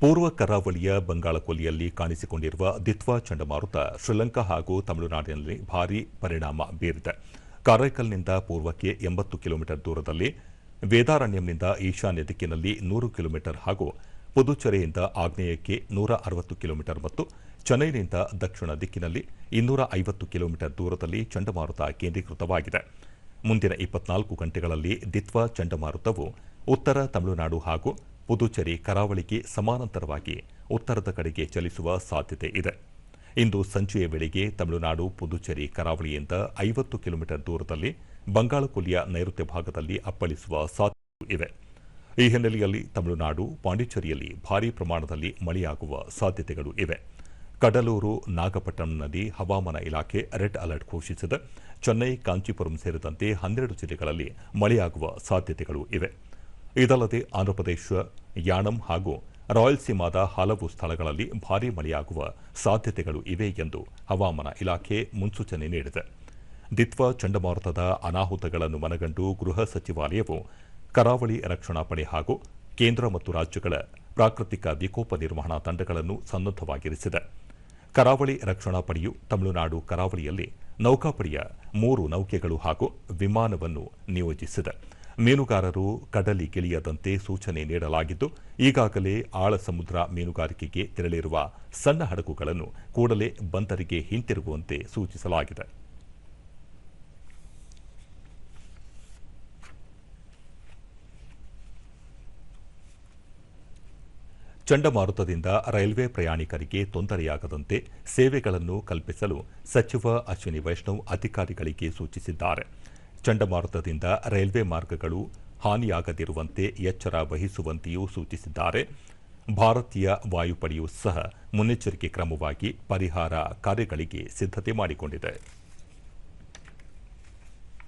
ಪೂರ್ವ ಕರಾವಳಿಯ ಬಂಗಾಳಕೊಲ್ಲಿಯಲ್ಲಿ ಕಾಣಿಸಿಕೊಂಡಿರುವ ದಿತ್ವಾ ಚಂಡಮಾರುತ ಶ್ರೀಲಂಕಾ ಹಾಗೂ ತಮಿಳುನಾಡಿನಲ್ಲಿ ಭಾರೀ ಪರಿಣಾಮ ಬೀರಿದೆ. ಕಾರೈಕಲ್ನಿಂದ ಪೂರ್ವಕ್ಕೆ ಎಂಬತ್ತು ಕಿಲೋಮೀಟರ್ ದೂರದಲ್ಲಿ, ವೇದಾರಣ್ಯಂನಿಂದ ಈಶಾನ್ಯ ದಿಕ್ಕಿನಲ್ಲಿ ನೂರು ಕಿಲೋಮೀಟರ್ ಹಾಗೂ ಪುದುಚೇರಿಯಿಂದ ಆಗ್ನೇಯಕ್ಕೆ ನೂರ ಅರವತ್ತು ಕಿಲೋಮೀಟರ್ ಮತ್ತು ಚೆನ್ನೈನಿಂದ ದಕ್ಷಿಣ ದಿಕ್ಕಿನಲ್ಲಿ ಇನ್ನೂರ ಐವತ್ತು ಕಿಲೋಮೀಟರ್ ದೂರದಲ್ಲಿ ಚಂಡಮಾರುತ ಕೇಂದ್ರೀಕೃತವಾಗಿದೆ. ಮುಂದಿನ ಇಪ್ಪತ್ನಾಲ್ಕು ಗಂಟೆಗಳಲ್ಲಿ ದಿತ್ವಾ ಚಂಡಮಾರುತವು ಉತ್ತರ ತಮಿಳುನಾಡು ಹಾಗೂ ಪುದುಚೇರಿ ಕರಾವಳಿಗೆ ಸಮಾನಾಂತರವಾಗಿ ಉತ್ತರದ ಕಡೆಗೆ ಚಲಿಸುವ ಸಾಧ್ಯತೆ ಇದೆ. ಇಂದು ಸಂಜೆಯ ವೇಳೆಗೆ ತಮಿಳುನಾಡು ಪುದುಚೇರಿ ಕರಾವಳಿಯಿಂದ ಐವತ್ತು ಕಿಲೋಮೀಟರ್ ದೂರದಲ್ಲಿ ಬಂಗಾಳಕೊಲ್ಲಿಯ ನೈಋತ್ಯ ಭಾಗದಲ್ಲಿ ಅಪ್ಪಳಿಸುವ ಸಾಧ್ಯತೆ ಇವೆ ಈ ಹಿನ್ನೆಲೆಯಲ್ಲಿ ತಮಿಳುನಾಡು, ಪಾಂಡಿಚೇರಿಯಲ್ಲಿ ಭಾರೀ ಪ್ರಮಾಣದಲ್ಲಿ ಮಳೆಯಾಗುವ ಸಾಧ್ಯತೆಗಳು ಇವೆ. ಕಡಲೂರು, ನಾಗಪಟ್ಟಣಂನಲ್ಲಿ ಹವಾಮಾನ ಇಲಾಖೆ ರೆಡ್ ಅಲರ್ಟ್ ಘೋಷಿಸಿದೆ. ಚೆನ್ನೈ, ಕಾಂಚೀಪುರಂ ಸೇರಿದಂತೆ ಹನ್ನೆರಡು ಜಿಲ್ಲೆಗಳಲ್ಲಿ ಮಳೆಯಾಗುವ ಸಾಧ್ಯತೆಗಳು ಇವೆ. ಇದಲ್ಲದೆ ಆಂಧ್ರಪ್ರದೇಶ, ಯಾಣಂ ಹಾಗೂ ರಾಯಲ್ಸೀಮಾದ ಹಲವು ಸ್ಥಳಗಳಲ್ಲಿ ಭಾರೀ ಮಳೆಯಾಗುವ ಸಾಧ್ಯತೆಗಳು ಇವೆ ಎಂದು ಹವಾಮಾನ ಇಲಾಖೆ ಮುನ್ಸೂಚನೆ ನೀಡಿದೆ. ದಿತ್ವ ಚಂಡಮಾರುತದ ಅನಾಹುತಗಳನ್ನು ಮನಗಂಡು ಗೃಹ ಸಚಿವಾಲಯವು ಕರಾವಳಿ ರಕ್ಷಣಾ ಪಡೆ ಹಾಗೂ ಕೇಂದ್ರ ಮತ್ತು ರಾಜ್ಯಗಳ ಪ್ರಾಕೃತಿಕ ವಿಕೋಪ ನಿರ್ವಹಣಾ ತಂಡಗಳನ್ನು ಸನ್ನದ್ದವಾಗಿರಿಸಿದೆ ಕರಾವಳಿ ರಕ್ಷಣಾ ಪಡೆಯು ತಮಿಳುನಾಡು ಕರಾವಳಿಯಲ್ಲಿ ನೌಕಾಪಡೆಯ ಮೂರು ನೌಕೆಗಳು ಹಾಗೂ ವಿಮಾನವನ್ನು ನಿಯೋಜಿಸಿದೆ. ಮೀನುಗಾರರು ಕಡಲಿಗಿಳಿಯದಂತೆ ಸೂಚನೆ ನೀಡಲಾಗಿದ್ದು, ಈಗಾಗಲೇ ಆಳ ಸಮುದ್ರ ಮೀನುಗಾರಿಕೆಗೆ ತೆರಳಿರುವ ಸಣ್ಣ ಹಡಗುಗಳನ್ನು ಕೂಡಲೇ ಬಂದರಿಗೆ ಹಿಂತಿರುಗುವಂತೆ ಸೂಚಿಸಲಾಗಿದೆ. ಚಂಡಮಾರುತದಿಂದ ರೈಲ್ವೆ ಪ್ರಯಾಣಿಕರಿಗೆ ತೊಂದರೆಯಾಗದಂತೆ ಸೇವೆಗಳನ್ನು ಕಲ್ಪಿಸಲು ಸಚಿವ ಅಶ್ವಿನಿ ವೈಷ್ಣವ್ ಅಧಿಕಾರಿಗಳಿಗೆ ಸೂಚಿಸಿದ್ದಾರೆ. ಚಂಡಮಾರುತದಿಂದ ರೈಲ್ವೆ ಮಾರ್ಗಗಳು ಹಾನಿಯಾಗದಿರುವಂತೆ ಎಚ್ಚರ ವಹಿಸುವಂತೆಯೂ ಸೂಚಿಸಿದ್ದಾರೆ. ಭಾರತೀಯ ವಾಯುಪಡೆಯೂ ಸಹ ಮುನ್ನೆಚ್ಚರಿಕೆ ಕ್ರಮವಾಗಿ ಪರಿಹಾರ ಕಾರ್ಯಗಳಿಗೆ ಸಿದ್ಧತೆ ಮಾಡಿಕೊಂಡಿದೆ.